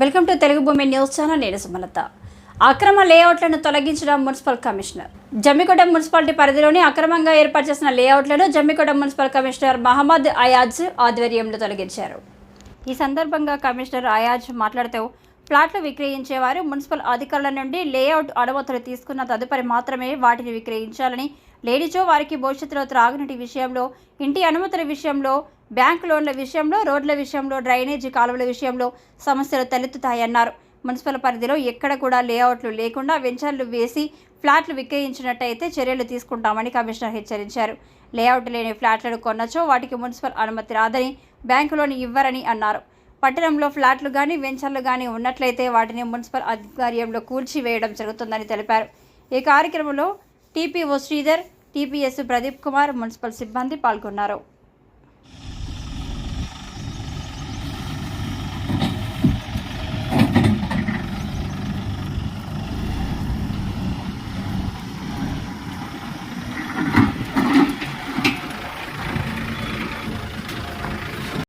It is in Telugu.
వెల్కమ్ టు తెలుగు భూమి న్యూస్ ఛానల్ నేను సుమలత. అక్రమ లేఅవుట్లను తొలగించడం మున్సిపల్ కమిషనర్. జమ్మికొండ మున్సిపాలిటీ పరిధిలోని అక్రమంగా ఏర్పాటు చేసిన లేఅవుట్లను జమ్మికొండ మున్సిపల్ కమిషనర్ మహమ్మద్ అయాజ్ ఆధ్వర్యంలో తొలగించారు. ఈ సందర్భంగా కమిషనర్ అయాజ్ మాట్లాడుతూ ప్లాట్లు విక్రయించేవారు మున్సిపల్ అధికారుల నుండి లేఅవుట్ అనుమతులు తీసుకున్న తదుపరి మాత్రమే వాటిని విక్రయించాలని లేనిచో వారికి భవిష్యత్తులో త్రాగునీటి విషయంలో ఇంటి అనుమతుల విషయంలో బ్యాంక్ లోన్ల విషయంలో రోడ్ల విషయంలో డ్రైనేజీ కాలువల విషయంలో సమస్యలు తలెత్తుతాయన్నారు. మున్సిపల్ పరిధిలో ఎక్కడ కూడా లేఅవుట్లు లేకుండా వెంచర్లు వేసి ఫ్లాట్లు విక్రయించినట్టయితే చర్యలు తీసుకుంటామని కమిషనర్ హెచ్చరించారు. లేఅవుట్ లేని ఫ్లాట్లను కొన్నచో వాటికి మున్సిపల్ అనుమతి రాదని బ్యాంకులోని ఇవ్వరని అన్నారు. పట్టణంలో ఫ్లాట్లు కానీ వెంచర్లు కానీ ఉన్నట్లయితే వాటిని మున్సిపల్ ఆధ్వర్యంలో కూల్చివేయడం జరుగుతుందని తెలిపారు. ఈ కార్యక్రమంలో TPO Sridhar TPS Pradeep Kumar municipal సిబ్బంది పాల్గొన్నారు.